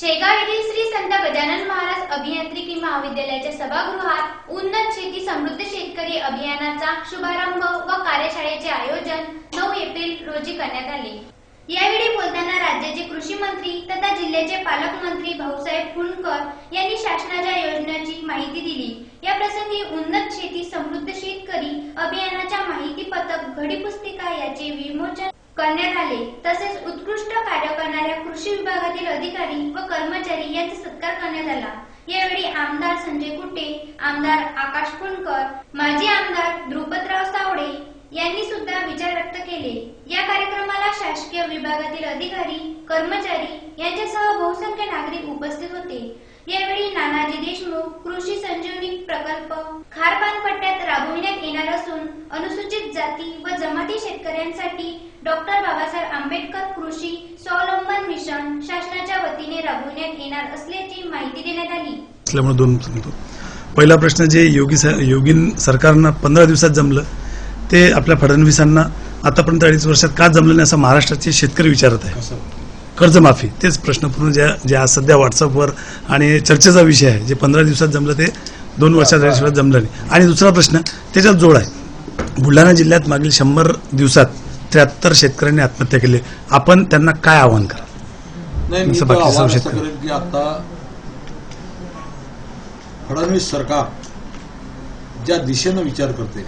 शेगाव येथील श्री संत गजानन महाराज अभियांत्रिकी महाविद्यालयाच्या सभागृहात उन्नत शेती समृद्ध शेतकरी अभियानाचा शुभारंभ व कार्यशाळेचे आयोजन नऊ एप्रिल रोजी करण्यात आले. यावेळी बोलताना राज्याचे कृषी मंत्री तथा जिल्ह्याचे पालकमंत्री भाऊसाहेब फुंडकर यांनी शासनाच्या योजनांची माहिती दिली. या प्रसंगी उन्नत शेती समृद्ध शेतकरी अभियानाच्या माहिती पथक घडी पुस्तिका याचे विमोचन करण्यात आले. तसेच उत्कृष्ट कार्य विभागातील अधिकारी व कर्मचारी यांचा सत्कार करण्यात आला. यावेळी आमदार संजय कुटे आमदार आकाश कुणकर माजी आमदार द्रुपदराव सावडे यांनी सुद्धा विचार व्यक्त केले. या कार्यक्रमाला शासकीय विभागातील अधिकारी कर्मचारी यांच्यासह बहुसंख्य नागरिक उपस्थित होते. यावेळी नानाजी देशमुख कृषी संजीवनी प्रकल्प खारपान पट्ट्यात राबविण्यात येणार असून अनुसूचित जाती व जमाती शेतकऱ्यांसाठी डॉक्टर बाबासाहेब आंबेडकर कृषी स्वावलंबन मिशन शासनाच्या वतीने राबविण्यात येणार असल्याची माहिती देण्यात आली. असल्यामुळे दोन सांगतो पहिला प्रश्न जे योगी स- योगीन सरकारनं पंधरा दिवसात जमलं ते आपल्या फडणवीसांना आतापर्यंत अडीच वर्षात का जमलं नाही असं महाराष्ट्राचे शेतकरी विचारत आहे कर्जमाफी तेच प्रश्न पूर्ण ज्या जे आज सध्या व्हॉट्सअपवर आणि चर्चेचा विषय आहे. जे पंधरा दिवसात जमलं ते दोन वर्षात अडीच वर्षात जमलं नाही. आणि दुसरा प्रश्न त्याच्यात जोड आहे. बुलढाणा जिल्ह्यात मागील शंभर दिवसात त्र्याहत्तर शेतकऱ्यांनी आत्महत्या केली. आपण त्यांना काय आव्हान करा नाही मी असं तर बाकी आव्हान सांगू असं शकतो. करेन की आता फडणवीस सरकार ज्या दिशेनं विचार करते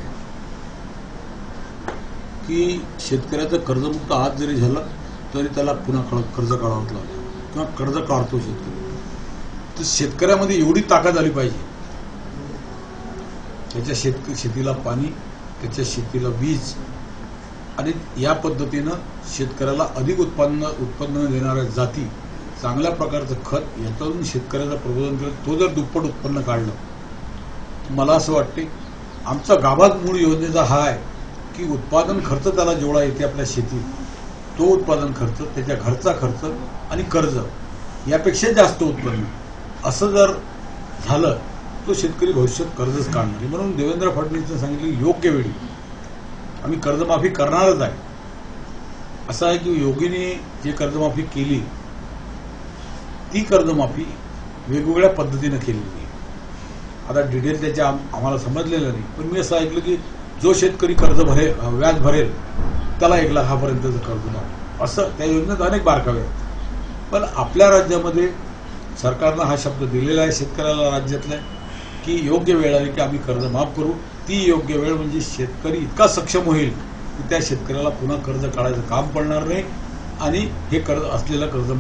की शेतकऱ्याचं कर्जमुक्त आज जरी झालं तरी त्याला पुन्हा कर्ज काढावं लागलं. किंवा कर्ज काढतो शेतकरी. तर शेतकऱ्यामध्ये एवढी ताकद आली पाहिजे. त्याच्या शेतक शेतीला पाणी त्याच्या शेतीला वीज आणि या पद्धतीनं शेतकऱ्याला अधिक उत्पन्न उत्पन्न देणाऱ्या जाती चांगल्या प्रकारचं खत याच्यातून शेतकऱ्याचं प्रबोधन केलं. तो जर दुप्पट उत्पन्न काढलं मला असं वाटते आमचा गाभात मूळ योजनेचा हा आहे की उत्पादन खर्च त्याला जेवढा येते आपल्या शेतीत तो उत्पादन खर्च त्याच्या घरचा खर्च आणि कर्ज यापेक्षा जास्त उत्पन्न. असं जर झालं तो शेतकरी भविष्यात कर्जच काढणार म्हणून देवेंद्र फडणवीसने सांगितलं योग्य वेळी आम्ही कर्जमाफी करणारच आहे. असं आहे की योगीने जे कर्जमाफी केली ती कर्जमाफी वेगवेगळ्या पद्धतीनं केलेली आहे आता डिटेल त्याच्या आम्हाला समजलेलं नाही. पण मी असं ऐकलं की जो शेतकरी कर्ज भरेल व्याज भरेल त्याला एक लाखापर्यंतचं कर्ज माफी असं त्या योजनेत अनेक बारकावे आहेत. पण आपल्या राज्यामध्ये सरकारनं हा शब्द दिलेला आहे शेतकऱ्याला राज्यातल्या. की योग्य वेळ आली की आम्ही कर्ज माफ करू. ती योग्य वेळ म्हणजे शेतकरी इतका सक्षम होईल की त्या शेतकऱ्याला पुन्हा कर्ज काढायचं काम पडणार नाही आणि हे कर्ज असलेलं कर्ज